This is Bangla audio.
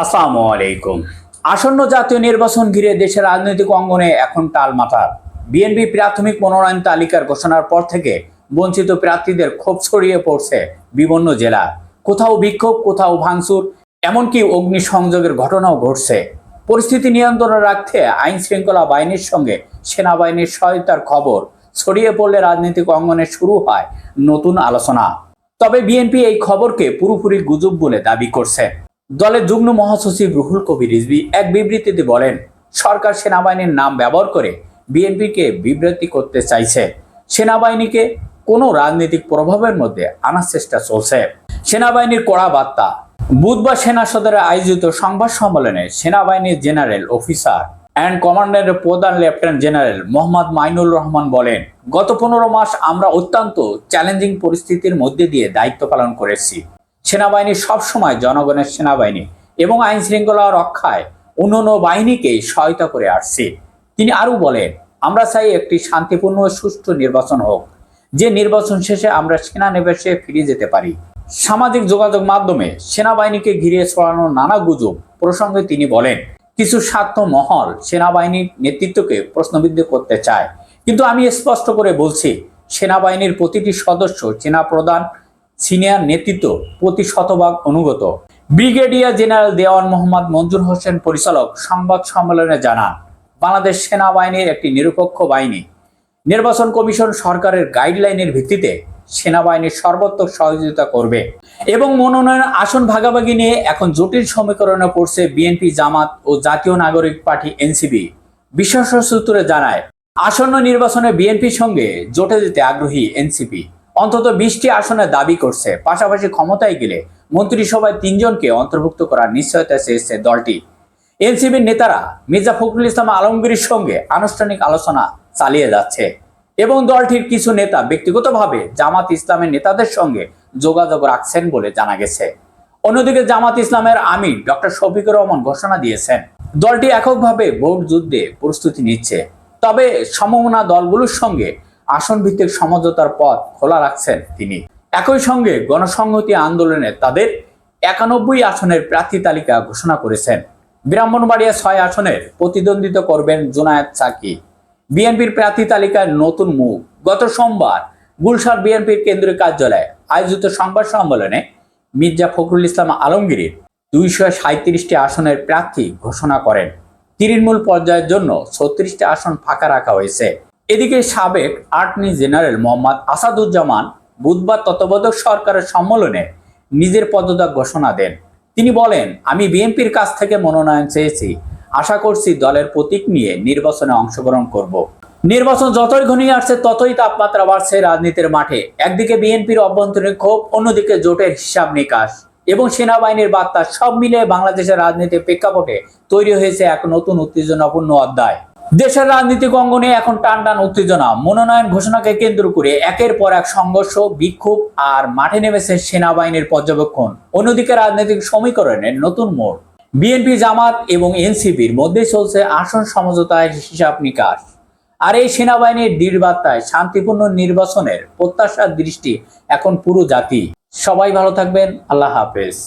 আসসালামু আলাইকুম। আসন্ন জাতীয় নির্বাচন ঘিরে দেশের রাজনৈতিক অঙ্গনে এখন টালমাটাল বিএনপি প্রাথমিক মনোনয়ন তালিকার ঘোষণার পর থেকে বঞ্চিত প্রার্থীদের ক্ষোভ ছড়িয়ে পড়ছে বিভিন্ন জেলা। কোথাও বিক্ষোভ, কোথাও ভাঙচুর, এমনকি অগ্নিসংযোগের ঘটনাও ঘটছে। পরিস্থিতি নিয়ন্ত্রণে রাখতে আইন শৃঙ্খলা বাহিনীর সঙ্গে সেনাবাহিনীর সহায়তার খবর ছড়িয়ে পড়লে রাজনৈতিক অঙ্গনে শুরু হয় নতুন আলোচনা। তবে বিএনপি এই খবরকে পুরোপুরি গুজব বলে দাবি করছে। দলের যুগ্ম মহাসচিব রুহুল কবির রিজভী এক বিবৃতিতে বলেন, সরকার সেনাবাহিনীর নাম ব্যবহার করে বিএনপিকে বিবৃতি করতে চাইছে। সেনাবাহিনীকে কোনো রাজনৈতিক প্রভাবের মধ্যে আনার চেষ্টা চলছে। সেনাবাহিনীর কড়া বার্তা, বুধবার সেনা সদরে আয়োজিত সংবাদ সম্মেলনে সেনাবাহিনীর জেনারেল অফিসার অ্যান্ড কমান্ডারের প্রধান লেফটেন্যান্ট জেনারেল মোহাম্মদ মাইনুল রহমান বলেন, গত পনেরো মাস আমরা অত্যন্ত চ্যালেঞ্জিং পরিস্থিতির মধ্যে দিয়ে দায়িত্ব পালন করেছি। সেনাবাহিনী সবসময় জনগণের সেনাবাহিনী এবং আইন শৃঙ্খলা রক্ষায় অন্যান্য বাহিনীকে সহায়তা করে আসছে। তিনি আরও বলেন, আমরা চাই একটি শান্তিপূর্ণ সুষ্ঠু নির্বাচন হোক। যে নির্বাচন শেষে আমরা সেনানিবাসে ফিরে যেতে পারি। সামাজিক যোগাযোগ মাধ্যমে সেনাবাহিনীকে ঘিরে ছড়ানো নানা গুজব প্রসঙ্গে তিনি বলেন, কিছু স্বার্থ মহল সেনাবাহিনীর নেতৃত্বকে প্রশ্নবিদ্ধ করতে চায়। কিন্তু আমি স্পষ্ট করে বলছি, সেনাবাহিনীর প্রতিটি সদস্য সেনা প্রধান সিনিয়র নেতৃত্ব প্রতি শতভাগ অনুগত। ব্রিগেডিয়ার জেনারেল দেওয়ান মোহাম্মদ মঞ্জুর হোসেন পরিচালক সংবাদ সম্মেলনে জানান, বাংলাদেশ সেনাবাহিনীর একটি নিরপেক্ষ বাহিনী। নির্বাচন কমিশন সরকারের গাইডলাইনের ভিত্তিতে সেনাবাহিনীর সর্বাত্মক সহযোগিতা করবে এবং মনোনয়ন আসন ভাগাভাগি নিয়ে এখন জটিল সমীকরণে পড়ছে বিএনপি জামাত ও জাতীয় নাগরিক পার্টি এনসিবি বিশ্বস্ত সূত্রে জানায়, আসন্ন নির্বাচনে বিএনপির সঙ্গে জোটে যেতে আগ্রহী এনসিপি। অন্তত বিশটি আসনে দাবি করছে। পাশাপাশি ক্ষমতায় গেলে মন্ত্রিসভায় তিনজনকে অন্তর্ভুক্ত করার নিশ্চয়তা চেয়েছে দলটি। এনসিবির নেতারা মির্জা ফখরুল ইসলাম আলমগীরের সঙ্গে আনুষ্ঠানিক আলোচনা চালিয়ে যাচ্ছে এবং দলটির কিছু নেতা ব্যক্তিগতভাবে জামাত ইসলামের নেতাদের সঙ্গে যোগাযোগ রাখছেন বলে জানা গেছে। অন্যদিকে জামাত ইসলামের আমির ডক্টর শফিকুর রহমান ঘোষণা দিয়েছেন, দলটি এককভাবে ভোট যুদ্ধে প্রস্তুতি নিচ্ছে। তবে সমমনা দলগুলোর সঙ্গে আসন ভিত্তিক সমঝোতার পথ খোলা রাখছেন তিনি। একই সঙ্গে গণসংহতি আন্দোলনে তাদের একানব্বই আসনের প্রার্থী তালিকা ঘোষণা করেছেন। ব্রাহ্মণবাড়িয়া ছয় আসনের প্রতিদ্বন্দ্বিতা করবেন জুনায়েদ সাকি। বিএনপির প্রার্থী তালিকায় নতুন মুখ। গত সোমবার গুলশার বিএনপির কেন্দ্রীয় কার্যালয়ে আয়োজিত সংবাদ সম্মেলনে মির্জা ফখরুল ইসলাম আলমগীরের দুইশো সাঁত্রিশটি আসনের প্রার্থী ঘোষণা করেন। তৃণমূল পর্যায়ের জন্য ছত্রিশটি আসন ফাঁকা রাখা হয়েছে। এদিকে সাবেক আর্টনি জেনারেল মোহাম্মদ আসাদুজ্জামান বুধবার তত্ত্বাবধায়ক সরকারের সম্মেলনে নিজের পদত্যাগ ঘোষণা দেন। তিনি বলেন, আমি বিএনপির কাছ থেকে মনোনয়ন চেয়েছি। আশা করছি দলের প্রতীক নিয়ে নির্বাচনে অংশগ্রহণ করব। নির্বাচন যতই ঘনিয়ে আসছে, ততই তাপমাত্রা বাড়ছে রাজনীতির মাঠে। একদিকে বিএনপির অভ্যন্তরীণ ক্ষোভ, অন্যদিকে জোটের হিসাব নিকাশ। এবং সেনাবাহিনীর বার্তা সব মিলিয়ে বাংলাদেশের রাজনীতির প্রেক্ষাপটে তৈরি হয়েছে এক নতুন উত্তেজনাপূর্ণ অধ্যায়। দেশের রাজনৈতিক অঙ্গনে এখন টান টান উত্তেজনা। মনোনয়ন ঘোষণাকে কেন্দ্র করে একের পর এক সংঘর্ষ, বিক্ষোভ আর মাঠে নেমেছে সেনাবাহিনীর পর্যবেক্ষণ। অন্যদিকে রাজনৈতিক সমীকরণের নতুন মোড়। বিএনপি, জামাত এবং এনসিপির মধ্যে চলছে আসন সমঝোতায় হিসাব নিকাশ। আর এই সেনাবাহিনীর দৃঢ় বার্তায় শান্তিপূর্ণ নির্বাচনের প্রত্যাশার দৃষ্টি এখন পুরো জাতি। সবাই ভালো থাকবেন। আল্লাহ হাফেজ।